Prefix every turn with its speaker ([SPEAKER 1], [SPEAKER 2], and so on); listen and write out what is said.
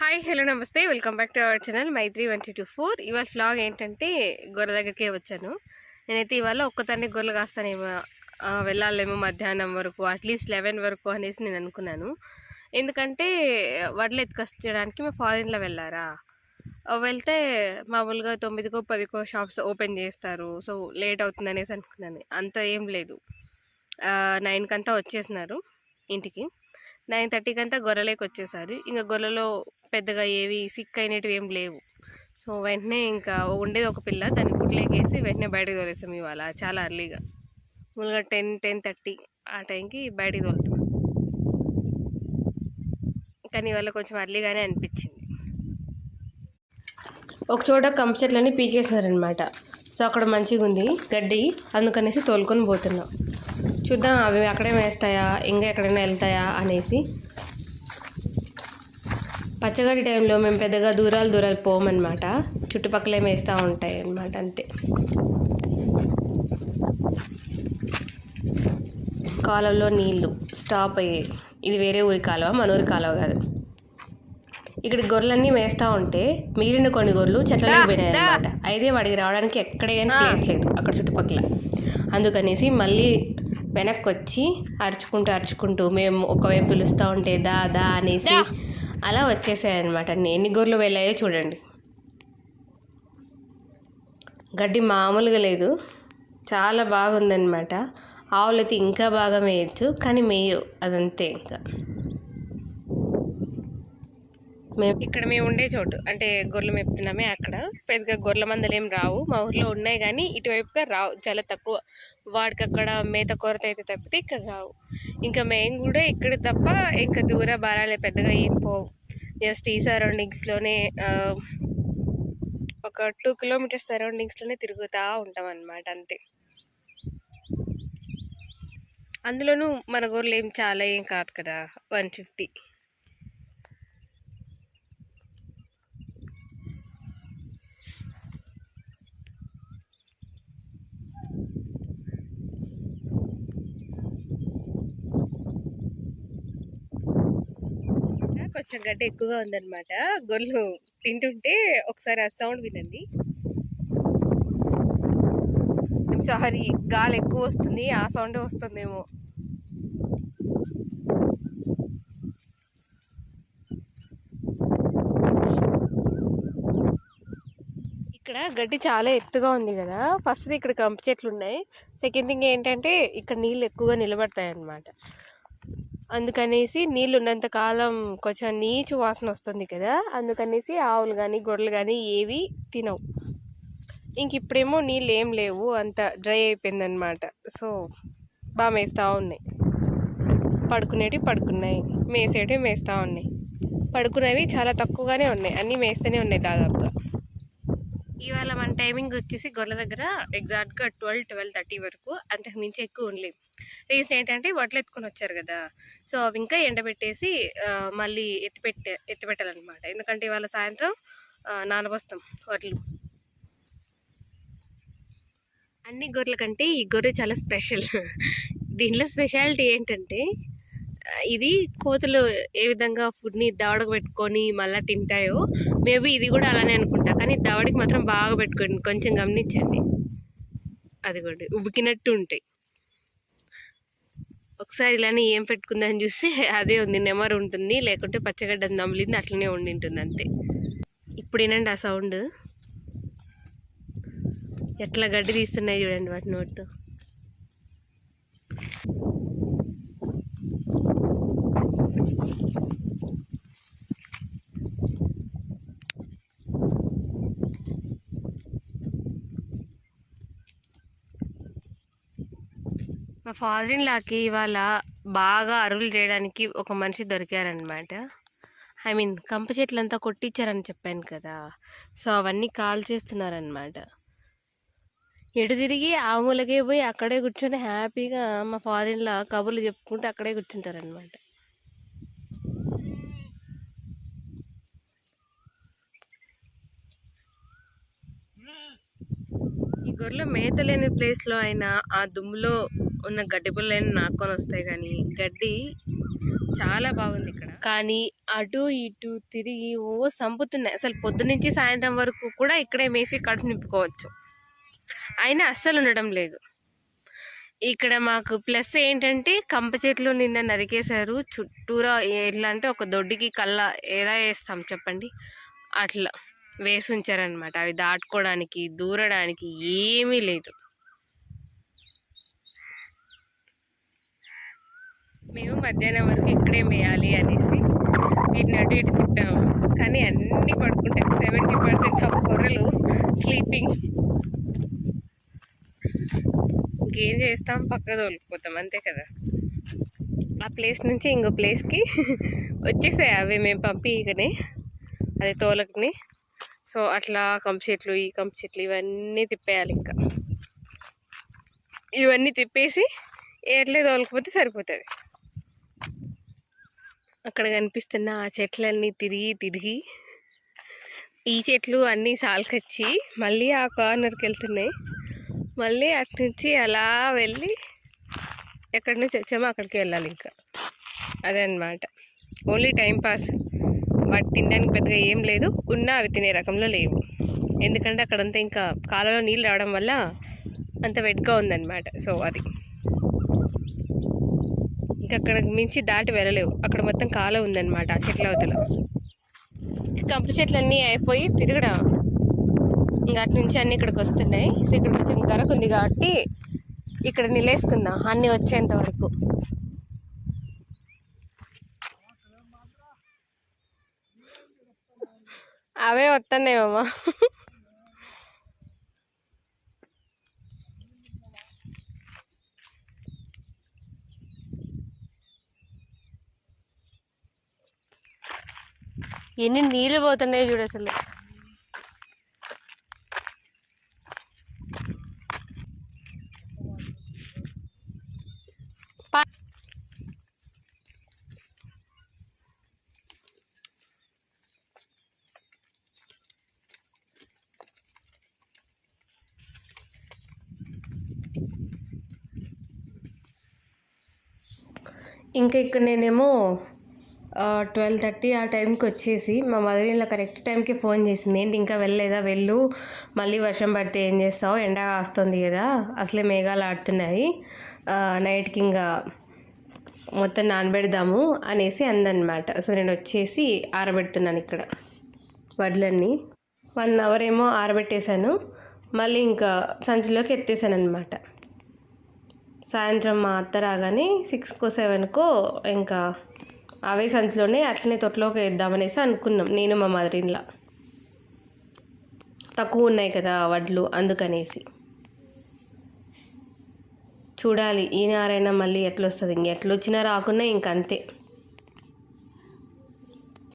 [SPEAKER 1] Hi hello namaste. Welcome back to our channel Maithri one two four ఇవాళ flag ఏంటంటే గొర్రె దగ్గరికే వచ్చాను. నేనైతే ఇవాళ ఒక్కదాన్ని గొర్రెలు కాస్తానేమో వెళ్ళాలేమో మధ్యాహ్నం వరకు అట్లీస్ట్ లెవెన్ వరకు అనేసి నేను అనుకున్నాను. ఎందుకంటే వడ్లు ఎత్తుకొచ్చడానికి మా ఫారిన్లో వెళ్ళారా? వెళ్తే మామూలుగా తొమ్మిదికో పదికో షాప్స్ ఓపెన్ చేస్తారు. సో లేట్ అవుతుంది అనేసి అనుకున్నాను. అంత ఏం లేదు. నైన్కి అంతా వచ్చేసినారు ఇంటికి. నైన్ థర్టీకి అంతా గొర్రెలేకి వచ్చేసారు ఇంకా గొర్రెలో పెద్దగా ఏవి సిక్ అయినవి ఏం లేవు. సో వెంటనే ఇంకా ఉండేది ఒక పిల్ల దాన్ని గుడ్లేకేసి వెంటనే బయటకు తోలేసాం ఇవాళ చాలా అర్లీగా మామూలుగా టెన్ టెన్ థర్టీ ఆ టైంకి బయటికి తోలుతాం. కానీ ఇవాళ కొంచెం అర్లీగానే అనిపించింది. ఒక చోట కంప చెట్లన్నీ పీకేసినారనమాట సో అక్కడ మంచిగా ఉంది గడ్డి అందుకనేసి తోలుకొని పోతున్నాం. చూద్దాం అవి అక్కడే వేస్తాయా ఇంకా ఎక్కడైనా వెళ్తాయా అనేసి. పచ్చగడ్డి టైంలో మేము పెద్దగా దూరాలు దూరాలు పోమన్నమాట. చుట్టుపక్కలే వేస్తూ ఉంటాయి అన్నమాట అంతే. కాలువలో నీళ్ళు స్టాప్ అయ్యాయి ఇది వేరే ఊరి కాలువ మన ఊరి కాలువ కాదు. ఇక్కడ గొర్రెలన్నీ మేస్తూ ఉంటే మిగిలిన కొన్ని గొర్రెలు చెట్లలో పోయినాయి అనమాట అయితే వాడికి రావడానికి ఎక్కడే కానీ ప్లేస్ లేదు అక్కడ చుట్టుపక్కల. అందుకనేసి మళ్ళీ వెనక్కి వచ్చి అరుచుకుంటూ అరుచుకుంటూ మేము ఒకవైపు పిలుస్తూ ఉంటే దా దా అనేసి అలా వచ్చేసాయి అనమాట ఎన్ని గొర్రెలు వెళ్ళాయో చూడండి. గడ్డి మామూలుగా లేదు. చాలా బాగుందన్నమాట. ఆవులైతే ఇంకా బాగా మేయచ్చు కానీ మేయవు. అదంతే ఇంకా. మేము ఇక్కడ మేము ఉండే చోటు. అంటే గొర్రెలు మేపుతున్నామే అక్కడ. పెద్దగా గొర్రెల మందలు ఏం రావు. మా ఊర్లో ఉన్నాయి కానీ ఇటువైపుగా రావు. చాలా తక్కువ. వాడికి అక్కడ మేత కొరత అయితే తప్పితే ఇక్కడ రావు. ఇంకా మేము కూడా ఇక్కడ తప్ప ఇంకా దూర భారాలే పెద్దగా ఏం పోవు. జస్ట్ ఈ సరౌండింగ్స్లోనే ఒక టూ కిలోమీటర్స్ సరౌండింగ్స్లోనే తిరుగుతూ ఉంటాం అన్నమాట అంతే. అందులోనూ మన గొర్రెలు ఏం చాలా ఏం కాదు కదా. వన్ ఫిఫ్టీ కొంచెం గడ్డ ఎక్కువగా ఉందన్నమాట. గొర్రెలు తింటుంటే ఒకసారి ఆ సౌండ్ వినండి. సారీ గాలి ఎక్కువ వస్తుంది ఆ సౌండ్ వస్తుందేమో. ఇక్కడ గడ్డి చాలా ఎత్తుగా ఉంది కదా. ఫస్ట్ ఇక్కడ కంప చెట్లు ఉన్నాయి సెకండ్ థింగ్ ఏంటంటే ఇక్కడ నీళ్ళు ఎక్కువగా నిలబడతాయి అన్నమాట అందుకనేసి నీళ్ళు ఉన్నంత కాలం కొంచెం నీచు వాసన వస్తుంది కదా అందుకనేసి ఆవులు కానీ గొర్రెలు కానీ ఏవి తినవు. ఇంక ఇప్పుడేమో నీళ్ళు ఏం లేవు అంత డ్రై అయిపోయిందనమాట. సో బాగా మేస్తూ ఉన్నాయి. పడుకునేటివి పడుకున్నాయి. మేసేటివి మేస్తూ ఉన్నాయి. పడుకునేవి చాలా తక్కువగానే ఉన్నాయి. అన్నీ మేస్తూనే ఉన్నాయి దాదాపుగా. ఇవాళ మన టైమింగ్ వచ్చేసి గొర్రెల దగ్గర ఎగ్జాక్ట్గా ట్వెల్వ్ ట్వెల్వ్ థర్టీ వరకు. అంతకు మించి ఎక్కువ ఉండలేదు. రీజన్ ఏంటంటే వడ్లు ఎత్తుకొని వచ్చారు కదా. సో అవి ఇంకా ఎండబెట్టేసి మళ్ళీ ఎత్తిపెట్టే ఎత్తిపెట్టాలన్నమాట. ఎందుకంటే ఇవాళ సాయంత్రం నానబోస్తాం వడ్లు. అన్ని గొర్రెల కంటే ఈ గొర్రె చాలా స్పెషల్. దీనిలో స్పెషాలిటీ ఏంటంటే ఇది కోతులు ఏ విధంగా ఫుడ్ని దవడకు పెట్టుకొని మళ్ళీ తింటాయో మేబీ ఇది కూడా అలానే అనుకుంటా కానీ దవడికి మాత్రం బాగా పెట్టుకోండి. కొంచెం గమనించండి. అది కూడా ఉబికినట్టు ఉంటాయి. ఒకసారి ఇలానే ఏం పెట్టుకుందని చూస్తే అదే ఉంది. నెమరు ఉంటుంది. లేకుంటే పచ్చగడ్డ నమిలింది. అట్లనే ఉండి ఉంటుంది అంతే. ఇప్పుడు ఏనండి ఆ సౌండ్? ఎట్లా గడ్డి తీస్తున్నాయి చూడండి వాటి నోటితో. మా ఫాదర్ ఇన్ లాకి ఇవాళ బాగా అరువులు చేయడానికి ఒక మనిషి దొరికారనమాట ఐ మీన్ కంప చెట్లంతా కొట్టించారని చెప్పాను కదా. సో అవన్నీ కాల్ చేస్తున్నారనమాట ఎటు తిరిగి ఆ మూలకే పోయి అక్కడే కూర్చొని హ్యాపీగా మా ఫారిన్లో కబుర్లు చెప్పుకుంటూ అక్కడే కూర్చుంటారనమాట గొర్రెలు మేత లేని ప్లేస్లో అయినా ఆ దుమ్ములో ఉన్న గడ్డి పుల్లైనా నాకొని వస్తాయి కానీ గడ్డి చాలా బాగుంది ఇక్కడ. కానీ అటు ఇటు తిరిగి ఓ సంపుతున్నాయి. అసలు పొద్దు నుంచి సాయంత్రం వరకు కూడా ఇక్కడే మేసి కడుపు నింపుకోవచ్చు. అయినా అస్సలు ఉండడం లేదు. ఇక్కడ మాకు ప్లస్ ఏంటంటే కంప చెట్లు నిన్న నరికేశారు. చుట్టూరా ఎట్లా అంటే ఒక దొడ్డికి కళ్ళ ఎలా వేస్తాం చెప్పండి? అట్లా. వేసి ఉంచారనమాట అవి దాటుకోవడానికి దూరడానికి ఏమీ లేదు. మేము మధ్యాహ్నం వరకు ఇక్కడే మేయాలి అనేసి వీటిని అటు ఇటు తిట్టాము కానీ అన్నీ పడుకుంటాయి సెవెంటీ పర్సెంట్ ఆఫ్ కొర్రలు స్లీపింగ్. ఇంకేం చేస్తాం? పక్క తోలుకుపోతాం. అంతే కదా? ఆ ప్లేస్ నుంచి ఇంకో ప్లేస్కి వచ్చేసాయి. అవి మేము పంపికనే అది తోలకని సో అట్లా కంప చెట్లు ఈ కంప చెట్లు ఇవన్నీ తిప్పేయాలి ఇంకా. ఇవన్నీ తిప్పేసి ఎట్లే తోలకపోతే సరిపోతుంది. అక్కడ కనిపిస్తున్న ఆ చెట్లన్నీ తిరిగి తిరిగి ఈ చెట్లు అన్నీ సాల్కొచ్చి మళ్ళీ ఆ కార్నర్కి వెళ్తున్నాయి. మళ్ళీ అటు నుంచి అలా వెళ్ళి ఎక్కడి నుంచి వచ్చామో అక్కడికి వెళ్ళాలి ఇంకా. అదే ఓన్లీ టైం పాస్. వాటి తినడానికి పెద్దగా ఏం లేదు. ఉన్నా అవి తినే రకంలో లేవు. ఎందుకంటే అక్కడంతా ఇంకా కాలంలో నీళ్ళు రావడం వల్ల అంత వెట్గా ఉందన్నమాట. సో అది. ఇంకా అక్కడ మించి దాటి వెళ్ళలేవు. అక్కడ మొత్తం కాలం ఉందన్నమాట ఆ చెట్ల అవతల. కంప చెట్లన్నీ అయిపోయి తిరగడం. ఇంకా అటు నుంచి అన్నీ ఇక్కడికి వస్తున్నాయి. సో ఇక్కడ కొంచెం గరకు ఉంది కాబట్టి ఇక్కడ నిలేసుకుందాం. అన్నీ వచ్చేంత వరకు. అవే వస్తున్నాయేమమ్మా ఎన్ని నీళ్ళు పోతున్నాయో చూడు అసలు. ఇంకా ఇక్కడ నేనేమో ట్వెల్వ్ థర్టీ ఆ టైంకి వచ్చేసి మా మదర్ ఇలా కరెక్ట్ టైంకి ఫోన్ చేసింది. ఏంటి ఇంకా వెళ్ళలేదా? వెళ్ళు. మళ్ళీ వర్షం పడితే ఏం చేస్తావు? ఎండ కాస్తుంది కదా. అసలే మేఘాలు ఆడుతున్నాయి. నైట్కి ఇంకా మొత్తం నానబెడదాము అనేసి అందనమాట. సో నేను వచ్చేసి ఆరబెడుతున్నాను ఇక్కడ వడ్లన్నీ. వన్ అవర్ ఏమో ఆరబెట్టేశాను. మళ్ళీ ఇంకా సంచిలోకి ఎత్తేసాను అనమాట సాయంత్రం మా అత్త రాగానే సిక్స్కో సెవెన్కో ఇంకా అవే సంచిలోనే అట్లనే తొట్లోకి వేద్దామనేసి అనుకున్నాం. నేను మా మదర్ ఇన్లా తక్కువ ఉన్నాయి కదా వడ్లు అందుకనేసి. చూడాలి ఈ నారైనా మళ్ళీ ఎట్లొస్తుంది? ఇంక ఎట్లొచ్చినా రాకున్నా ఇంక అంతే